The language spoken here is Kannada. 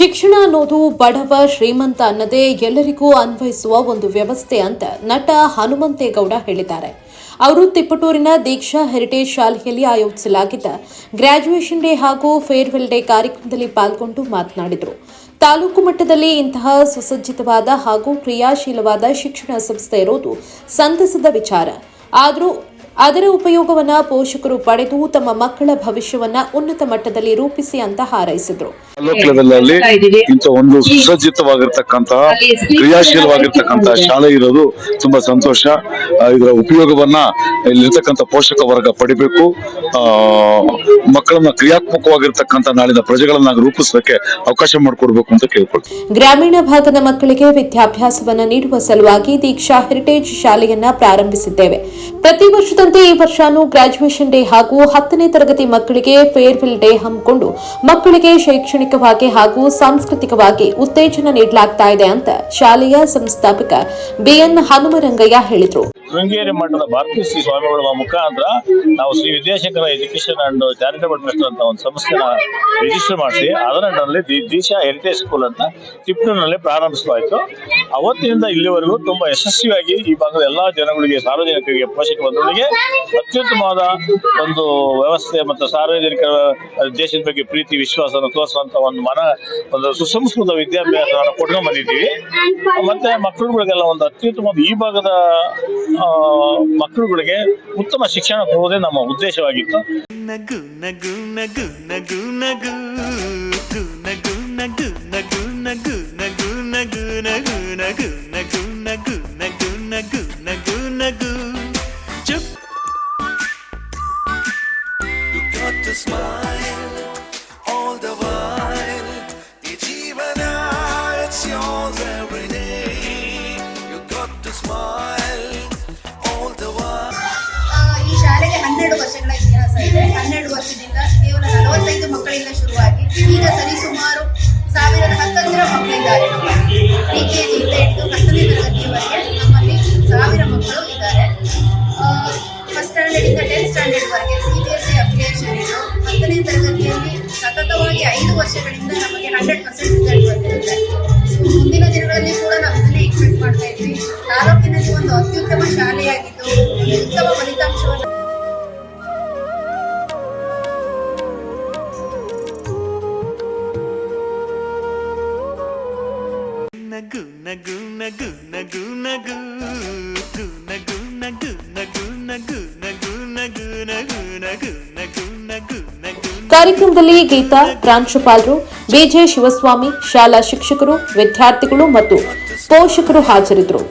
ಶಿಕ್ಷಣ ಅನ್ನೋದು ಬಡವ ಶ್ರೀಮಂತ ಅನ್ನದೇ ಎಲ್ಲರಿಗೂ ಅನ್ವಯಿಸುವ ಒಂದು ವ್ಯವಸ್ಥೆ ಅಂತ ನಟ ಹನುಮಂತೇಗೌಡ ಹೇಳಿದ್ದಾರೆ. ಅವರು ತಿಪ್ಪಟೂರಿನ ದೀಕ್ಷಾ ಹೆರಿಟೇಜ್ ಶಾಲೆಯಲ್ಲಿ ಆಯೋಜಿಸಲಾಗಿದ್ದ ಗ್ರಾಜ್ಯುಯೇಷನ್ ಡೇ ಹಾಗೂ ಫೇರ್ವೆಲ್ ಡೇ ಕಾರ್ಯಕ್ರಮದಲ್ಲಿ ಪಾಲ್ಗೊಂಡು ಮಾತನಾಡಿದರು. ತಾಲೂಕು ಮಟ್ಟದಲ್ಲಿ ಇಂತಹ ಸುಸಜ್ಜಿತವಾದ ಹಾಗೂ ಕ್ರಿಯಾಶೀಲವಾದ ಶಿಕ್ಷಣ ಸಂಸ್ಥೆ ಇರೋದು ಸಂತಸದ ವಿಚಾರ. ಆದರೂ ಅದರ ಉಪಯೋಗವನ್ನ ಪೋಷಕರು ಪಡೆದು ತಮ್ಮ ಮಕ್ಕಳ ಭವಿಷ್ಯವನ್ನ ಉನ್ನತ ಮಟ್ಟದಲ್ಲಿ ರೂಪಿಸಿ ಅಂತ ಹಾರೈಸಿದ್ರು. ಇಂಥ ಒಂದು ಸುಸಜ್ಜಿತವಾಗಿರ್ತಕ್ಕಂತಹ ಕ್ರಿಯಾಶೀಲವಾಗಿರ್ತಕ್ಕಂತಹ ಶಾಲೆ ಇರೋದು ತುಂಬಾ ಸಂತೋಷ. ಇದರ ಉಪಯೋಗವನ್ನ ಇಲ್ಲಿರ್ತಕ್ಕಂಥ ಪೋಷಕ ವರ್ಗ ಪಡಿಬೇಕು. ಆ ಮಕ್ಕಳನ್ನ ಕ್ರಿಯಾತ್ಮಕವಾಗಿರ್ತಕ್ಕಂಥ ನಾಳಿನ ಪ್ರಜೆಗಳನ್ನ ರೂಪಿಸೋಕೆ ಅವಕಾಶ ಮಾಡಿಕೊಡ್ಬೇಕು ಅಂತ ಕೇಳ್ಕೊಳ್ತೀವಿ ಗ್ರಾಮೀಣ ಭಾಗದ ಮಕ್ಕಳಿಗೆ ವಿದ್ಯಾಭ್ಯಾಸವನ್ನ ನೀಡುವ ಸಲುವಾಗಿ ದೀಕ್ಷಾ ಹೆರಿಟೇಜ್ ಶಾಲೆಯನ್ನ ಪ್ರಾರಂಭಿಸಿದ್ದೇವೆ. ಪ್ರತಿ ವರ್ಷದಂತೆ ಈ ವರ್ಷಾನು ಗ್ರಾಜ್ಯುಯೇಷನ್ ಡೇ ಹಾಗೂ ಹತ್ತನೇ ತರಗತಿ ಮಕ್ಕಳಿಗೆ ಫೇರ್ವೆಲ್ ಡೇ ಹಮ್ಮಿಕೊಂಡು ಮಕ್ಕಳಿಗೆ ಶೈಕ್ಷಣಿಕವಾಗಿ ಹಾಗೂ ಸಾಂಸ್ಕೃತಿಕವಾಗಿ ಉತ್ತೇಜನ ನೀಡಲಾಗ್ತಾ ಇದೆ ಅಂತ ಶಾಲೆಯ ಸಂಸ್ಥಾಪಕ ಬಿಎನ್ ಹನುಮರಂಗಯ್ಯ ಹೇಳಿದರು. ಶೃಂಗೇರಿ ಮಠದ ಭಾರತೀಯ ಶ್ರೀ ಸ್ವಾಮಿಗಳ ಮುಖಾಂತರ ನಾವು Shri Vidyashankara education and charitable trust ಅಂತ ಒಂದು ಸಂಸ್ಥೆನ ರಿಜಿಸ್ಟರ್ ಮಾಡಿಸಿ ಅದರ ಅಂಡರ್ನಲ್ಲಿ ದಿ- ದಿಶಾ ಹೆರಿಟೇಜ್ ಸ್ಕೂಲ್ ಅಂತ ತಿಪ್ಪೂರಿನಲ್ಲಿ ಪ್ರಾರಂಭಿಸಲಾಯಿತು. ಅವತ್ತಿನಿಂದ ಇಲ್ಲಿವರೆಗೂ ತುಂಬಾ ಯಶಸ್ವಿಯಾಗಿ ಈ ಭಾಗದ ಎಲ್ಲಾ ಜನಗಳಿಗೆ, ಸಾರ್ವಜನಿಕರಿಗೆ ಪೋಷಕ ಬಂಧುಗಳಿಗೆ ಅತ್ಯುತ್ತಮವಾದ ಒಂದು ವ್ಯವಸ್ಥೆ ಮತ್ತು ಸಾರ್ವಜನಿಕರ ದೇಶದ ಬಗ್ಗೆ ಪ್ರೀತಿ ವಿಶ್ವಾಸವನ್ನು ತೋರಿಸುವಂತ ಒಂದು ಮನ, ಒಂದು ಸುಸಂಸ್ಕೃತ ವಿದ್ಯಾಭ್ಯಾಸವನ್ನು ಕೊಡ್ಕೊಂಡು ಬಂದಿದ್ದೀವಿ. ಮತ್ತೆ ಮಕ್ಕಳುಗಳಿಗೆಲ್ಲ ಒಂದು ಅತ್ಯುತ್ತಮ ಈ ಭಾಗದ ಮಕ್ಕಳುಗಳಿಗೆ ಉತ್ತಮ ಶಿಕ್ಷಣ ಕೊಡುವುದೇ ನಮ್ಮ ಉದ್ದೇಶವಾಗಿತ್ತು. ನಗು ನಗು ನಗು ನಗು ನಗು ನಗು. ವರ್ಷಗಳ ಇತಿಹಾಸ ಇದೆ. ಹನ್ನೆರಡು ವರ್ಷದಿಂದ ಕೇವಲ ನಲವತ್ತೈದು ಮಕ್ಕಳಿಂದ ಶುರುವಾಗಿ ಈಗ ಸರಿಸುಮಾರು ಸಾವಿರದ ಹತ್ತೊಂದರ ಮಕ್ಕಳಿದ್ದಾರೆ. ನಮ್ಮಲ್ಲಿ ಡಿ ಕೆ ಜಿಯಿಂದ ಹಿಡಿದು ಹತ್ತನೇ ತರಗತಿಯವರೆಗೆ ನಮ್ಮಲ್ಲಿ ಸಾವಿರ ಮಕ್ಕಳು ಇದ್ದಾರೆ. ಫಸ್ಟ್ ಸ್ಟ್ಯಾಂಡರ್ಡಿಂದ tenth ಸ್ಟ್ಯಾಂಡರ್ಡ್ವರೆಗೆ C B S C application ಇದ್ದು ಹತ್ತನೇ ತರಗತಿಯಲ್ಲಿ ಸತತವಾಗಿ ಐದು ವರ್ಷಗಳಿಂದ ನಮಗೆ ಹಂಡ್ರೆಡ್ ಪರ್ಸೆಂಟ್ ರಿಸಲ್ಟ್ ಬಂದಿರುತ್ತೆ. ಮುಂದಿನ ದಿನಗಳಲ್ಲಿ ಕೂಡ ನಾವು ಇದನ್ನೇ ಎಕ್ಸ್ಪೆಕ್ಟ್ ಮಾಡ್ತಾ ಇದ್ವಿ. ತಾಲೂಕಿನಲ್ಲಿ ಒಂದು ಅತ್ಯುತ್ತಮ ಶಾಲೆಯಾಗಿದ್ದು ನಗು ನಗು ನಗು ನಗು ನಗು ನಗು ನಗು ನಗು ನಗು ನಗು ನಗು ನಗು ನಗು ಕಾರ್ಯಕ್ರಮದಲ್ಲಿ ಗೀತಾ ಪ್ರಾಂಶುಪಾಲರು ಬಿಜೆ ಶಿವಸ್ವಾಮಿ ಶಾಲಾ ಶಿಕ್ಷಕರು ವಿದ್ಯಾರ್ಥಿಗಳು ಮತ್ತು ಪೋಷಕರು ಹಾಜರಿದ್ದರು